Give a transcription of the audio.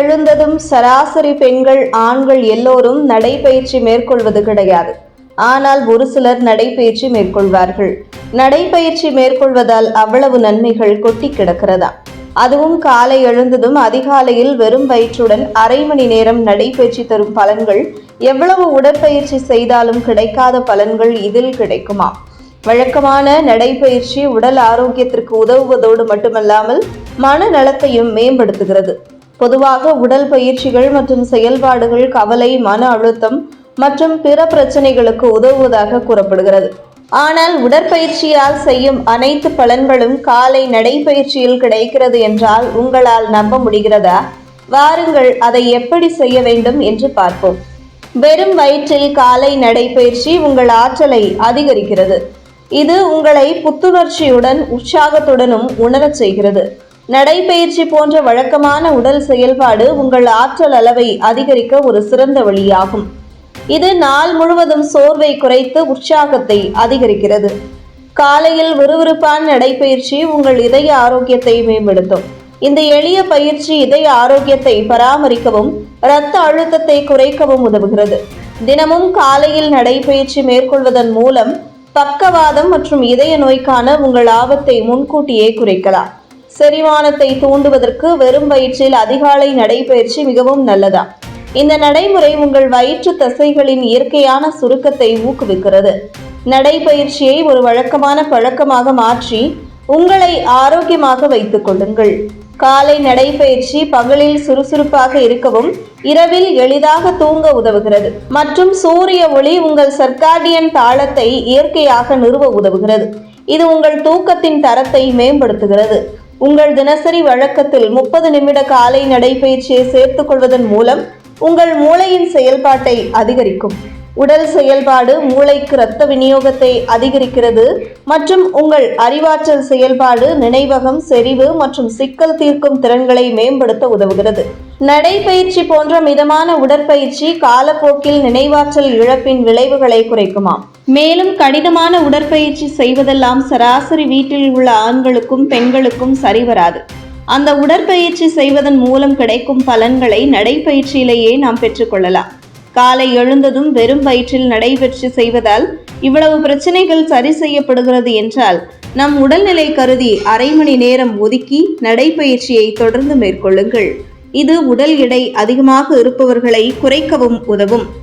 எழுந்ததும் சராசரி பெண்கள் ஆண்கள் எல்லோரும் நடைபயிற்சி மேற்கொள்வது கிடையாது. ஆனால் ஒரு சிலர் நடைபயிற்சி மேற்கொள்வார்கள். நடைபயிற்சி மேற்கொள்வதால் அவ்வளவு நன்மைகள் கொட்டி கிடக்கிறதா? அதுவும் காலை எழுந்ததும் அதிகாலையில் வெறும் வயிற்றுடன் அரை மணி நேரம் நடைபயிற்சி தரும் பலன்கள் எவ்வளவு உடற்பயிற்சி செய்தாலும் கிடைக்காத பலன்கள் இதில் கிடைக்குமா? வழக்கமான நடைபயிற்சி உடல் ஆரோக்கியத்திற்கு உதவுவதோடு மட்டுமல்லாமல் மன நலத்தையும் மேம்படுத்துகிறது. பொதுவாக உடல் பயிற்சிகள் மற்றும் செயல்பாடுகள் கவலை மன அழுத்தம் மற்றும் பிற பிரச்சனைகளுக்கு உதவுவதாக கூறப்படுகிறது. ஆனால் உடற்பயிற்சியால் செய்யும் அனைத்து பலன்களும் காலை நடைபயிற்சியில் கிடைக்கிறது என்றால் உங்களால் நம்ப முடிகிறதா? வாருங்கள் அதை எப்படி செய்ய வேண்டும் என்று பார்ப்போம். வெறும் வயிற்றில் காலை நடைபயிற்சி உங்கள் ஆற்றலை அதிகரிக்கிறது. இது உங்களை புத்துணர்ச்சியுடன் உற்சாகத்துடனும் உணரச் செய்கிறது. நடைபயிற்சி போன்ற வழக்கமான உடல் செயல்பாடு உங்கள் ஆற்றல் அளவை அதிகரிக்க ஒரு சிறந்த வழியாகும். இது நாள் முழுவதும் சோர்வை குறைத்து உற்சாகத்தை அதிகரிக்கிறது. காலையில் விறுவிறுப்பான நடைபயிற்சி உங்கள் இதய ஆரோக்கியத்தை மேம்படுத்தும். இந்த எளிய பயிற்சி இதய ஆரோக்கியத்தை பராமரிக்கவும் இரத்த அழுத்தத்தை குறைக்கவும் உதவுகிறது. தினமும் காலையில் நடைபயிற்சி மேற்கொள்வதன் மூலம் பக்கவாதம் மற்றும் இதய நோய்க்கான உங்கள் ஆபத்தை முன்கூட்டியே குறைக்கலாம். செரிமானத்தை தூண்டுவதற்கு வெறும் வயிற்றில் அதிகாலை நடைபயிற்சி மிகவும் நல்லதா? இந்த நடைமுறை உங்கள் வயிற்று தசைகளின் இயற்கையான சுருக்கத்தை ஊக்குவிக்கிறது. நடைபயிற்சியை ஒரு வழக்கமான பழக்கமாக மாற்றி உங்களை ஆரோக்கியமாக வைத்துக் கொள்ளுங்கள். காலை நடைபயிற்சி பகலில் சுறுசுறுப்பாக இருக்கவும் இரவில் எளிதாக தூங்க உதவுகிறது. மற்றும் சூரிய ஒளி உங்கள் சர்க்காடியன் தாளத்தை இயற்கையாக நிறுவ உதவுகிறது. இது உங்கள் தூக்கத்தின் தரத்தை மேம்படுத்துகிறது. உங்கள் தினசரி வழக்கத்தில் முப்பது நிமிட காலை நடைபயிற்சியை சேர்த்துக் கொள்வதன் மூலம் உங்கள் மூளையின் செயல்பாட்டை அதிகரிக்கும். உடல் செயல்பாடு மூளைக்கு இரத்த விநியோகத்தை அதிகரிக்கிறது மற்றும் உங்கள் அறிவாற்றல் செயல்பாடு நினைவகம் செறிவு மற்றும் சிக்கல் தீர்க்கும் திறன்களை மேம்படுத்த உதவுகிறது. நடைபயிற்சி போன்ற மிதமான உடற்பயிற்சி காலப்போக்கில் நினைவாற்றல் இழப்பின் விளைவுகளை குறைக்குமாம். மேலும் கடினமான உடற்பயிற்சி செய்வதெல்லாம் சராசரி வீட்டில் உள்ள ஆண்களுக்கும் பெண்களுக்கும் சரிவராது. அந்த உடற்பயிற்சி செய்வதன் மூலம் கிடைக்கும் பலன்களை நடைபயிற்சியிலேயே நாம் பெற்றுக்கொள்ளலாம் காலை எழுந்ததும் வெறும் வயிற்றில் நடைபெற்று செய்வதால் இவ்வளவு பிரச்சனைகள் சரி செய்யப்படுகிறது என்றால் நம் உடல்நிலை கருதி அரை மணி நேரம் ஒதுக்கி நடைப்பயிற்சியை தொடர்ந்து மேற்கொள்ளுங்கள். இது உடல் எடை அதிகமாக இருப்பவர்களை குறைக்கவும் உதவும்.